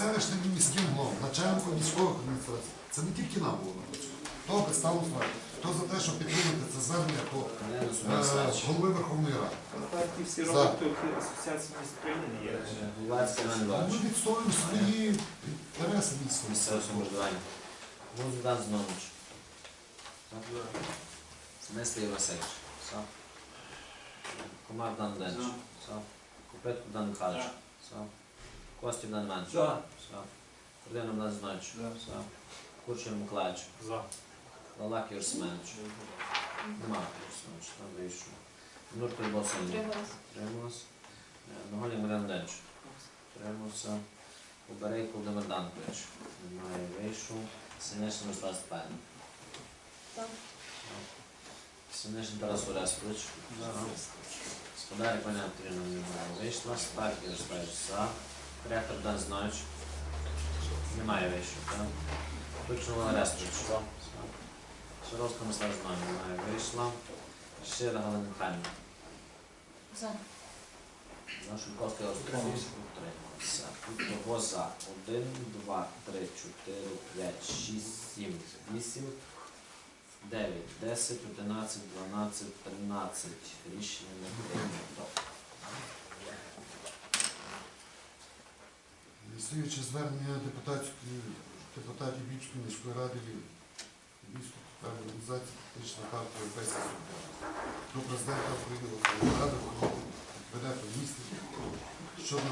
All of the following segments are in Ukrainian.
селищним і міським головам, начальником військових адміністрацій. Це не тільки нам було написано. Хто представив? Хто за те, щоб підтримати це звернення до е, голови Верховної Ради? Партії всі роблять, то асоціації міст України є. Ми відстоюємо свої інтереси міста. Місцеве самоврядування. Богдан Знович. Смислий Васильович. За. Комар Дан Денч. За. Купетко Дан Михайлович. Костів Іванович. За. Дан Зинович. За. Курчев Миколаївич. За. Лалак Ігор Нема Ігор там вийшов. Нурко Любов Сильна. Трималась. Ногоні Маріан Денч. Тримався. Поберейко Володимир Данкович. Немає, вийшов. Синешин Руслан Степан. Синешин Тарас Оресович. Господарик Ваня Андріївна немає. Вийшла. Стак Ярославич за. Ректор Дан Зинович. Немає вийшов. так? Точно Орестович. За. Шаровська Мислав Знам'я. Немає. Вийшла. Щира Галина Михайлівна. За. Шульковський утримався. Утримався. Тут того за 1, 2, 3, 4, 5, 6, 7, 8, 9, 10, 11, 12, 13. Рішення не прийнято. Слідуюче звернення депутатів Бічної міської ради Львівської організації політичної партії Європейська Солідарність до президента України Верховної Ради Кабінету міністрів щодо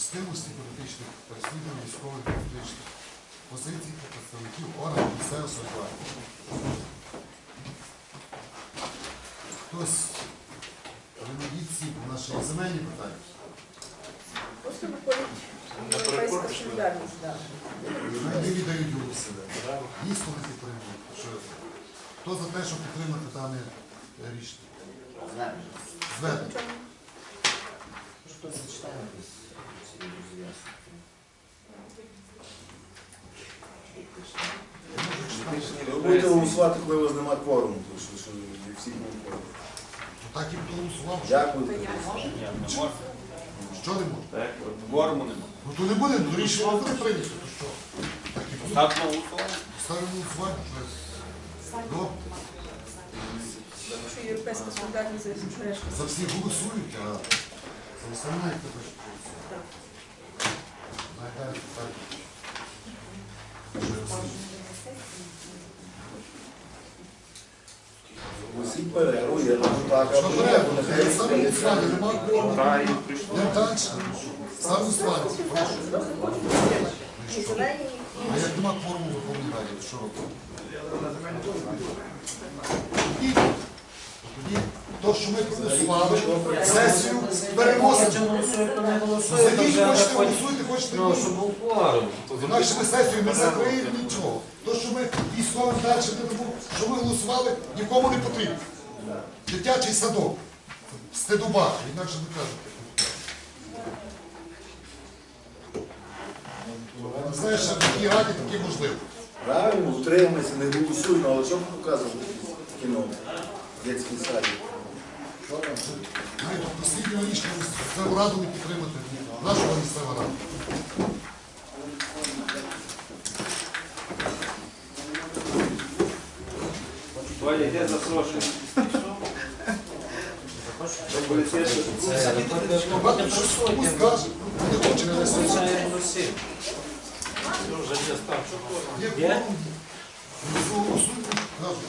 допустимості політичних переслідувань військових політичних позицій та представників органів місцевого самоврядування. Хтось винагідці наші земельні питання. Європейська так. Вони віддають люди себе. Дійсно не підтримують. Хто за те, щоб підтримати дане рішення? Звернення. Що? Ви будете голосувати, коли у вас немає кворуму, тому що, не всі будуть кворум. Так і проголосував. що- Дякую. Не можна. Що не може? Так, кворуму нема. Ну то не буде, ну рішення не буде прийнято. То що? Так і буде. Так голосування. Ставимо голосування. Що європейська солідарність за решта. За всіх голосують, а за остальне як тебе ж. Що всі- Усі перерву, я кажу так, Що треба? Я ставлю голосування, нема. Так, і прийшло. Я далі. Ставлю голосування. Прошу. А як нема кворуму в Верховній Раді, то що робити? Тоді, тоді то, що ми проголосували, сесію переносимо. Зайдіть, хочете голосуйте, хочете Ну, щоб ні. був кворум. Інакше ми сесію не закриємо нічого. То, що ми військовим далі не дамо, що ми голосували, нікому не потрібно. Дитячий садок. Стедуба, інакше не кажуть. Знаєш, що в такій раді такі можливо. Правильно, утримайся, не голосуй, ну, але що ви показуєте кіно? Що там? Навіть посліднього рішення місцеву раду не підтримати. Нашого місцева рада. Валя, йде запрошення. Це Багато щось комусь скаже, не хоче голосувати. Не голосують. Добре.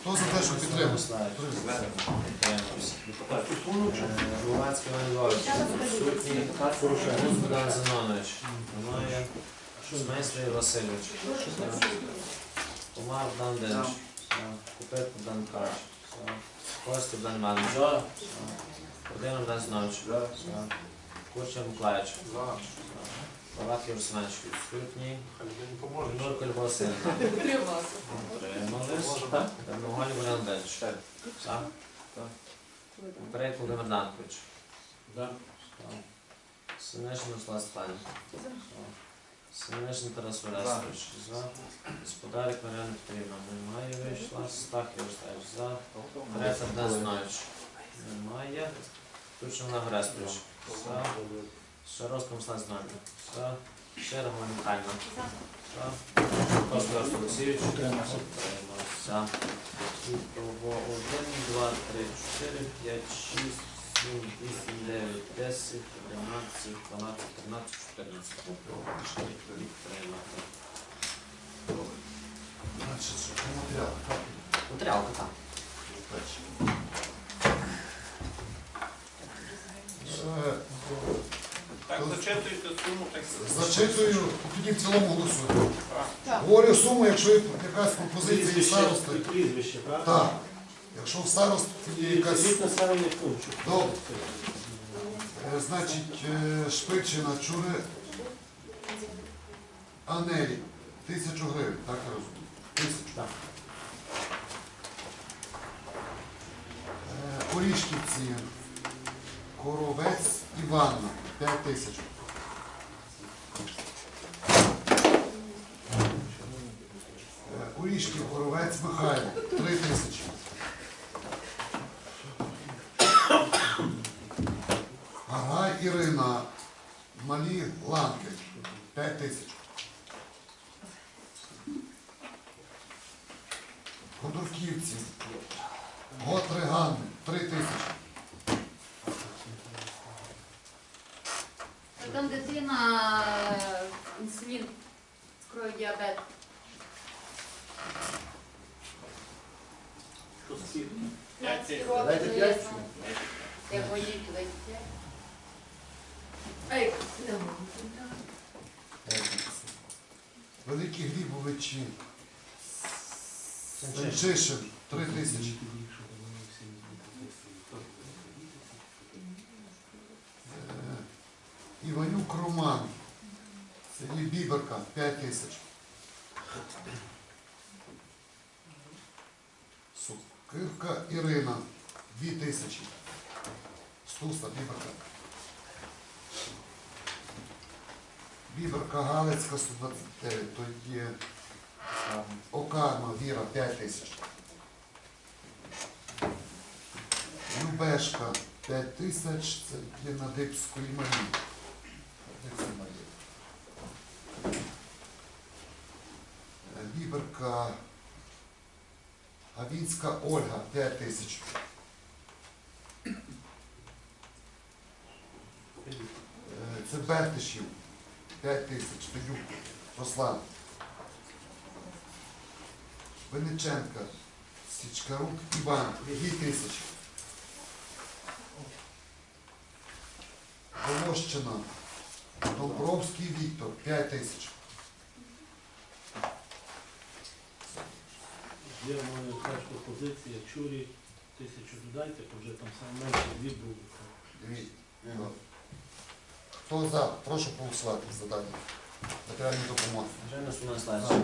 Хто за те, що підтримує? Громадський Іван Львович. Сутній. Богдан Зинонович. Немає. Смислий Васильович. Комар Богдан Денч. Купет Богдан Кач. Костя Богдан Іванович. Володимир Богдан Зинович. Курча Миколаївич. Палат Ігор Семенович. Відсутній. Нурко Любов Васильівна. Утримались. Терноголі Варіан Денч. За. Перейк Володимир Данкович. Синешин Руслан Степанів. Синешин Тарас Орестович. За. Господарик Мар'яна Петрівна. Немає вийшла. Стах Ярославич. За. Рета Богдан Немає. Тучний Олег Орестович. За. Шаровський Мстан Змарко. За. Шерга Михайлівна. За. Олег Олексійович. Утримався. Утримався. 1, 2, 3, 4, 5, 6, 7, 8, 9, 10, зачето і е, суму так. Зачитую, тоді в цілому голосуємо. Говорю суму, якщо е є якась пропозиція і староста. Прізвище, правда? Так. Якщо в старості є якась. Добре. Е, Значить, е, Шпичина Чури Анелі. Тисячу гривень, так я розумію. Тисячу. Так. Е, Орішківці. Коровець Іванна. П'ять тисяч. Е, Орішків Коровець Михайло. Три тисячі. Ага, Ірина. Малі ланки. П'ять тисяч. Ходорківці. Готри Ганни. Три тисячі. Там дитина е, інсулін, скрою діабет. Що скільки? 15 Давайте років. п'ять. Водій туди йти. Ей, Великі Глібовичі. Санчишин. Три тисячі. Е, Іванюк Роман. Селі Біберка. П'ять тисяч. Сукирка Ірина. Дві тисячі. Стуса Біберка. Біберка Галицька 129. Тоді Окарма Віра 5 тисяч. Любешка 5 тисяч. Це є на Дипської Марії. Дипської Марії. Е, Біберка Гавінська Ольга 5 тисяч. Е, Це Бертишів 5 тисяч. Федюк Руслан. Винниченка, Січкарук Іван, 2 тисячі. Волощина, Домбровський Віктор, 5 тисяч. Є в мене теж пропозиція, чурі, тисячу додайте, то вже там саме менше дві були. Дві. Хто за? Прошу проголосувати за дані. Матеріальні допомоги. Женя Сунеславський.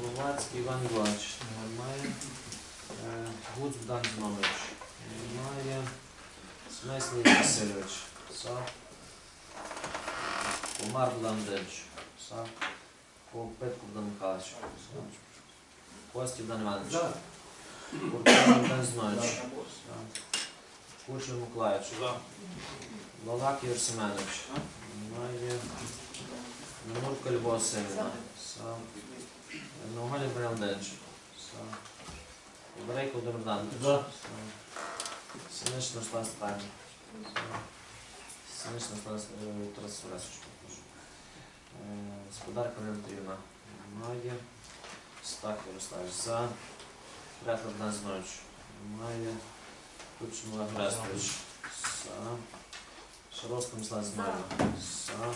Головацький Іван Іванович. Немає. Е, Гуц Богдан Зінович. Немає. Смеслий Васильович. За. Комар Богдан Дельч. За. Попитко Богдан Михайлович. За. Костів Богдан Іванович. Куркан Богдан Зінович. За. Кучер Миколаївич. За. Балак Ігор Семенович. Немає. Немурка Любов Васильівна. За. Наугаля Брянденч. За. Берейко Володимир Данкович. За. Синиш Степанів. За. Синиш е, Тарас Оресович. Е, Господарка Валентина. Немає. Стах Ярославович. За. Рятла Богдан Зинович. Немає. Кучин Олег Орестович. За. Шаровська Мислав Змарна. За.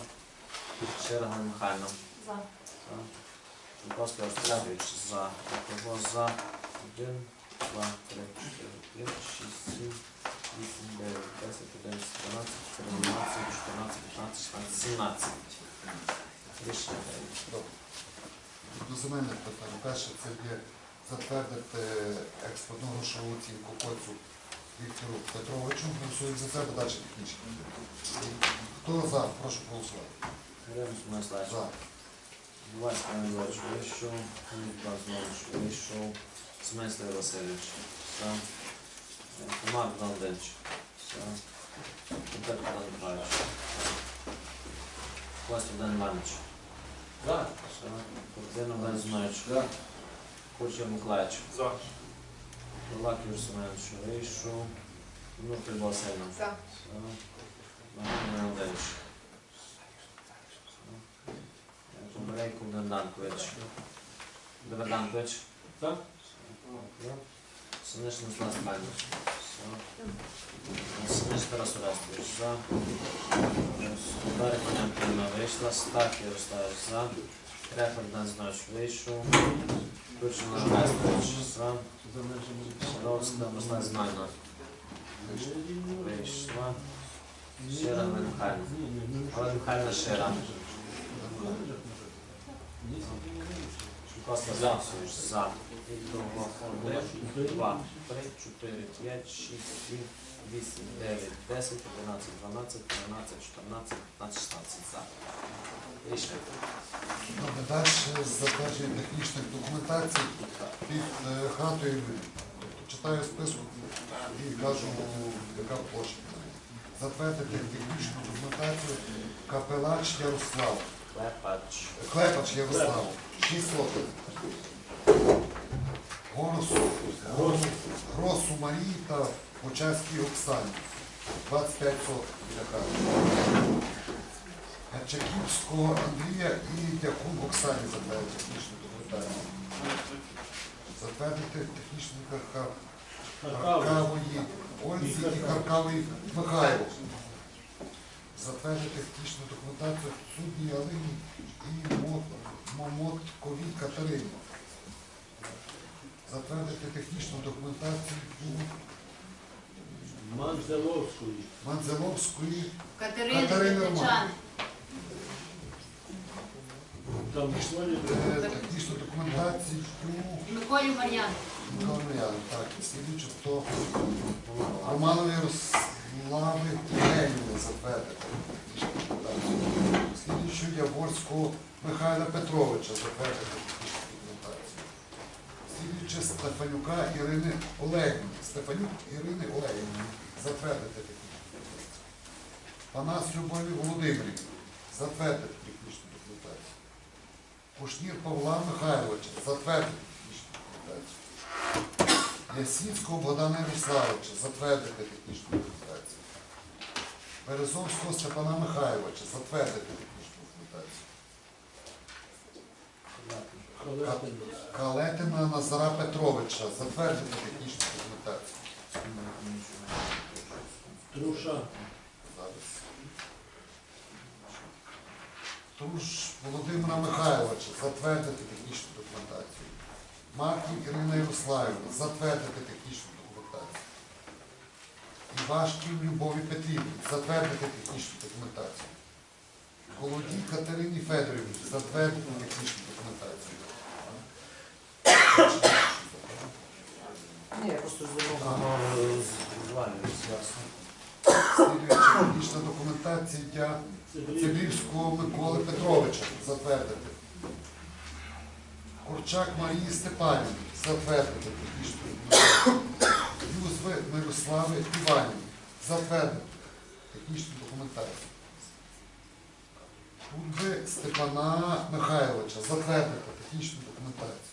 Черга Михайловна. За. За. Жуковський Острович за. Кого за? Один, два, три, чотири, п'ять, шість, сім, вісім, дев'ять, десять, одинадцять, дванадцять, чотирнадцять, чотирнадцять, п'ятнадцять, шістнадцять, сімнадцять. Рішення прийнято. До земельних питань. Перше, це є затвердити експортну грошову оцінку коцу Віктору Петровичу. Голосують за це, бо далі технічні. Хто за? Прошу Мирославович. За. Бувайський Анатолійович вийшов. Андрій Знову вийшов. Смислив Васильович. За. Комар Валденч. Все. Тепер Богдан Костя Богдан Іванович. За. Курденов Найзнаєвич. За. Коча Миколаївич. За. Лак Юрій Семенович Рейшу. Ну, Прибалсена. За. Маган Мелдевич. Добрейко Данкович. Добре Данкович. За. Сонечний Слас Майнович. Все. Синиш Тарас Орестович. За. Ударик Антонівна вийшла. Стах Ярославович. За. Рефер Богдан Зинович вийшов. Турчин Орестович. За. За межами. Садовська Руслан Знайна. Вийшла. Шира Галина Михайлівна. Ні, ні, Один, два, три, чотири, п'ять, шість, сім, вісім, дев'ять, десять, одинадцять, дванадцять, тринадцять, чотирнадцять, п'ятнадцять, шістнадцять. За. Рішення. Добре, далі затвердження технічних документацій під е, хатою. Тобто читаю список і кажу, яка площа. Затвердити технічну документацію Капелач Ярослав. Клепач. Клепач Ярослав. 6 соток. Горосу, Гросу, Марії та Почаській Оксані. 25 соток біля хати. Чаківського Андрія і Дякун Оксані затвердити технічну документацію. Затвердити технічну. Харкавої Ользі і Харкавої Михайло. Затвердити технічну документацію судді Алині і Мо- Момотковій Катерині. Затвердити технічну документацію Манзеловської. Манзеловської Дячан. Там школі е, технічну документацію Миколі Мар'ян. Миколаївни, так, і слідуючи, то Романові Ярослави Євгенівни затвердити. Слідуючу Яворського Михайла Петровича затвердити. Слідуючи Стефанюка Ірини Олегівни. Стефанюк Ірини Олегівни затвердити технічну документацію. Панас Любові Володимирівні затвердити технічну документацію. Кушнір Павла Михайловича затвердити технічну документацію. Ясінського Богдана Ярославовича затвердити технічну документацію. Березовського Степана Михайловича затвердити технічну. Калетина Назара Петровича затвердити технічну документацію. Труша. Зараз. Труш Володимира Михайловича затвердити технічну документацію. Марків Ірина Ярославівна затвердити технічну документацію. Івашків Любові Петрівні затвердити технічну документацію. Колодій Катерині Федорівні затвердити технічну документацію. Ні, я просто ясно. Слідуюча технічна документація. Цибрівського Миколи Петровича затвердити. Курчак Марії Степанівни затвердити технічну документацію. Юзви Мирослави Іванівни затвердити технічну документацію. Кульби Степана Михайловича затвердити технічну документацію.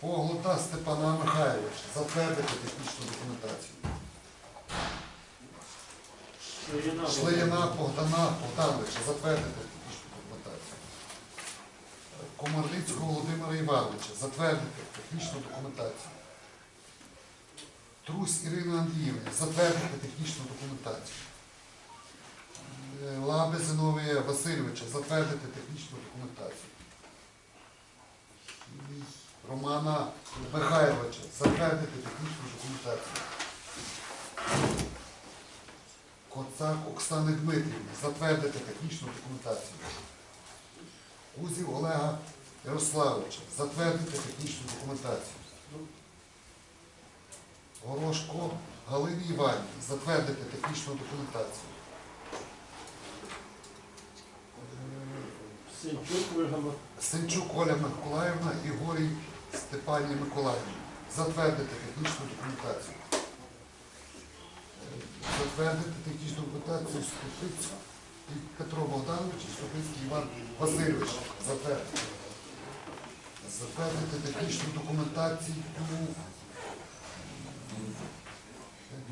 Поглота Степана Михайловича затвердити технічну документацію. Ширина. Богдана Богдановича затвердити технічну документацію. Комарлицького Володимира Івановича затвердити технічну документацію. Трусь Ірини Андріївни затвердити технічну документацію. Е, Лаби Зиновія Васильовича затвердити технічну документацію. Романа Михайловича затвердити технічну документацію. Коцак Оксани Дмитрівни затвердити технічну документацію. Кузів Олега Ярославовича затвердити технічну документацію. Горошко Галині Іванівні затвердити технічну документацію. Сенчук Ольга Сенчук Оля Миколаївна і Горій Степанія Миколаївна затвердити технічну документацію. Затвердити технічну документацію Ступицький Петро Богданович і Ступицький Іван Васильович. Затвердити. Затвердити технічну документацію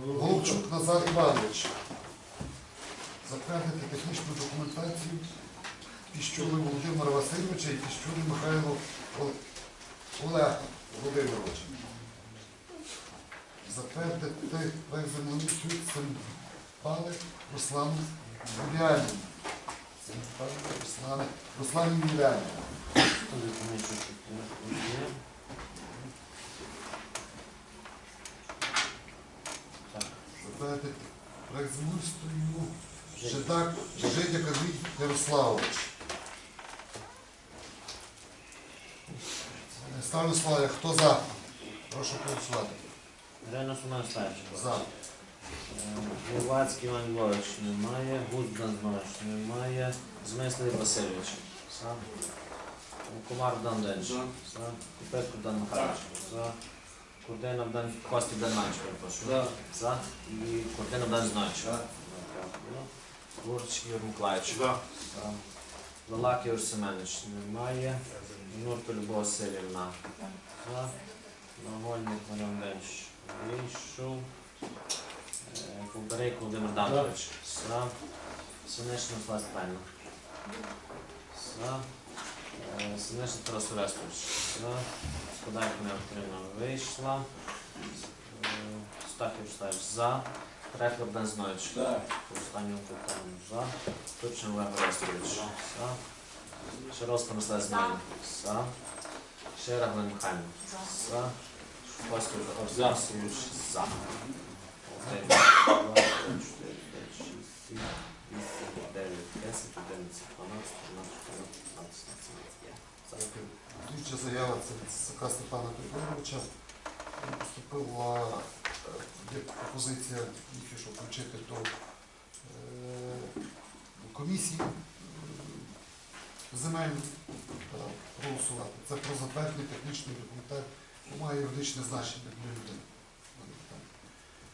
Голубчук Назар Іванович. Затвердити технічну документацію Піщули Володимира Васильовича і Піщули Михайло Ол- Олега Володимировича. Затвердити землеустрою Симпали Руслану що тут є. Так, Затвердити землеустрою Жидак Жидяк Ярославович. Ставлю слова. Хто за? Прошу голосувати. Рено Семен За. Гловацький Іван Львович немає, Гуздан Знович немає, Змислий Васильович. Сам. Комар Богдан Денч. За. Купетко Богдан Михайлович. За. Курдина Богдан Костік Богдан Іванович, перепрошую. За. За. І Курдина Богдан Знович. Гурч Ігор Миколаївич. За. Лалак Ігор Семенович немає. Нурка Любов Васильівна. За. Нагольник Маріан Денч вийшов. Е, Ковдарей Володимир Данкович. За. Синишин Слава Степанівна. За. Е, Синишин Тарас Орестович. За. Складайко не отримав. Вийшла. Е, Стахів Штаєв. За. Трехля Богдан Зинович. По останньому питанню. За. Турчин Олег Орестович. За. Шаровська Мислав Зміна. За. Шера Галина Михайлівна. За. Шуховський Орсович. За. Один, два, три, чотири, п'ять, шість, сім, вісім, дев'ять, десять, одинадцять, дванадцять, тринадцять, чотирнадцять, п'ятнадцять, шістнадцять, є. За. Слідча заява це Сака Степана Григоровича. Поступила є пропозиція тільки що включити до е, комісії е, земельну та проголосувати. Це про затвердження технічної документації, має юридичне значення для людини.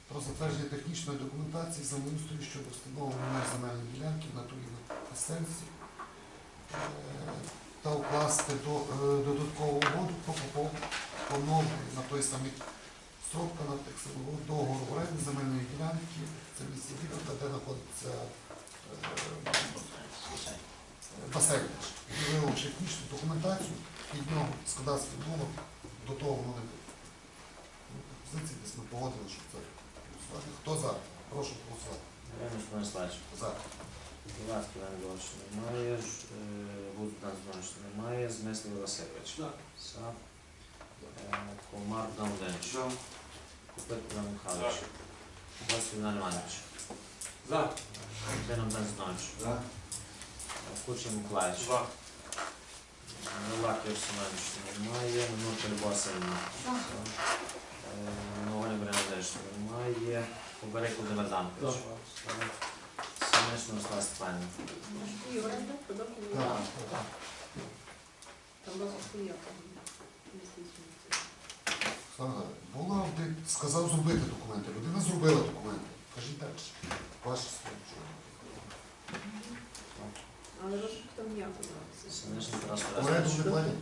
Про затвердження технічної документації землеустрою щодо встановлення земельної ділянки в натурі місцевості е, та укласти до, е, додаткову угоду про поновлення на той самий срок та на тих самого договору оренди земельної ділянки, це місце Віка, де знаходиться е, басейн. І виявивши технічну документацію, від нього кадастрів було, до того воно не було. Пропозиції десь ми погодили, що це голосувати. Хто за? Прошу голосувати. За. Іванський Іван Львович немає. Е, Гуздан немає. Змислий Васильович. За. Е, Комар Богдан Денч. Купетко Іван Михайлович. Купецький Іван Іванович. За. Курдина Богдан Знович. Кучин Миколаївич. За. Лалак Ігор Семенович немає. Минурка Любов Васильівна. Новолі Бренадеш немає. Поберек Володимир Данкович. Синишин Руслан Степанівна. І оренда продовжує. Так. Там розвитку є. Слава, була ти сказав зробити документи. Людина зробила документи. Кажіть далі. Ваше слово. Але розвитку там. Синишин Тарас Оренду не платять,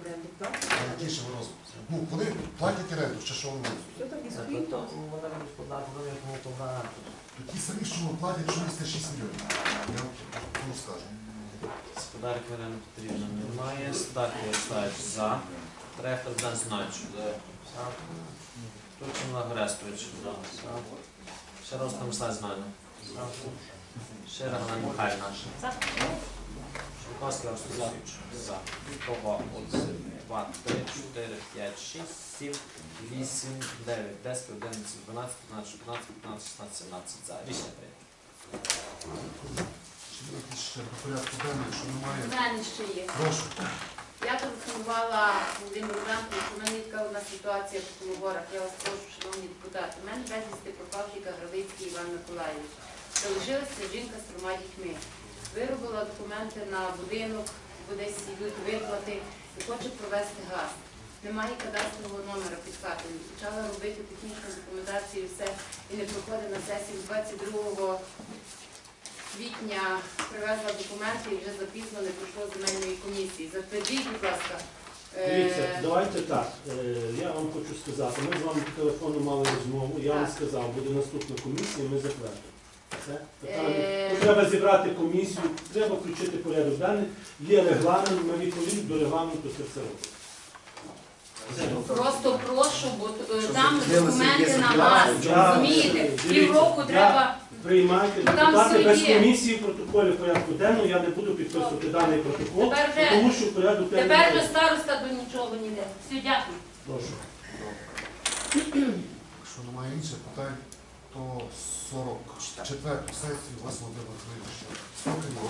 Оренду, так? а розмір? Ну, вони платять оренду, ще що вони? Що так і Це стоїть? то, вона господарка, вона як мов багато. Ті самі, що платять 66 мільйонів. Я вам скажу. Господарки Ірина Петрівна немає. Стаки Остаєш за. Трехта Богдан Зінович. За. Турчин Олег Орестович. За. Шаровська Мислав Змена. За. Шера Галина Михайлівна. За. Шуковський Ростович. За. Кого? Один, два, три, чотири, п'ять, шість, сім, вісім, дев'ять, десять, одинадцять, дванадцять, тринадцять, чотирнадцять, п'ятнадцять, шістнадцять, сімнадцять. За. Рішення прийнято. Ще до порядку денного, якщо немає? Мене ще є. Прошу. Я телефонувала Володимиру Данковичу, у мене така одна ситуація по коловорах. Я вас прошу, шановні депутати. У мене безвісти пропав тільки Гравицький Іван Миколаївич. Залишилася жінка з трьома дітьми. Виробила документи на будинок, десь йдуть виплати і хоче провести газ. немає кадастрового номера під хатою. Почала робити технічну документацію і все, і не проходить на сесію 22 квітня привезла документи і вже запізно не пройшло земельної комісії. Затвердіть, будь ласка. е, Дивіться, давайте так. е, Я вам хочу сказати, ми з вами по телефону мали розмову, я вам Так. сказав, буде наступна комісія, ми затвердимо. Це питання. Е. Треба зібрати комісію, треба включити порядок денний. Є регламент, ми відповідно до регламенту це все робимо. Просто прошу, бо е, там документи на вас, розумієте? Півроку треба. Приймайте депутати без комісії в протоколі порядку денного, я не буду підписувати даний протокол, Тепер вже- тому що порядок денний. Тепер вже староста до нічого не йде. Все, дякую. Прошу. Якщо немає інших питань, то 44 сесію вас Володимир Кривич. Слухаємо,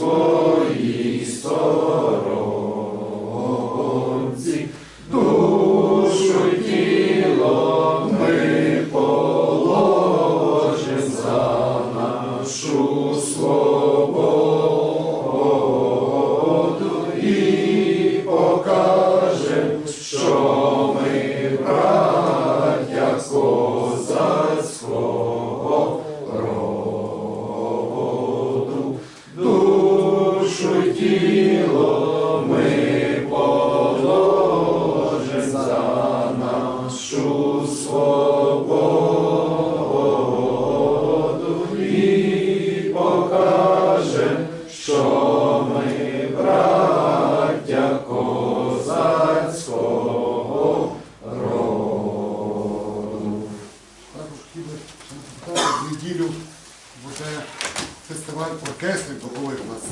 swoich stoi. Оголошую. Також хотів би в неділю буде фестиваль оркестрів духових у нас.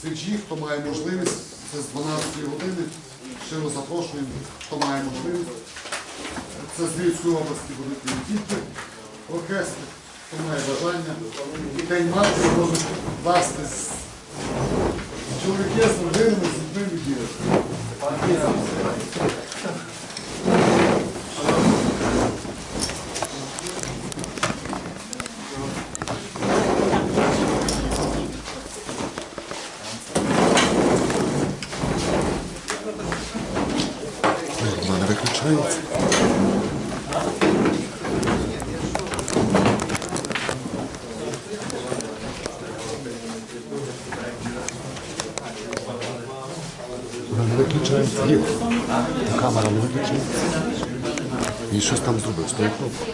Свічі, хто має можливість, це з 12 години. Щиро запрошуємо, хто має можливість. Це з Львівської області будуть не тільки оркестри, хто має бажання. І День матері можуть власти з чоловіки з родинами, з дітьми відвідати. У мене виключається. Вона не виключається. Є. Та камера не виключається. І щось там зробив. Стоїть кнопка.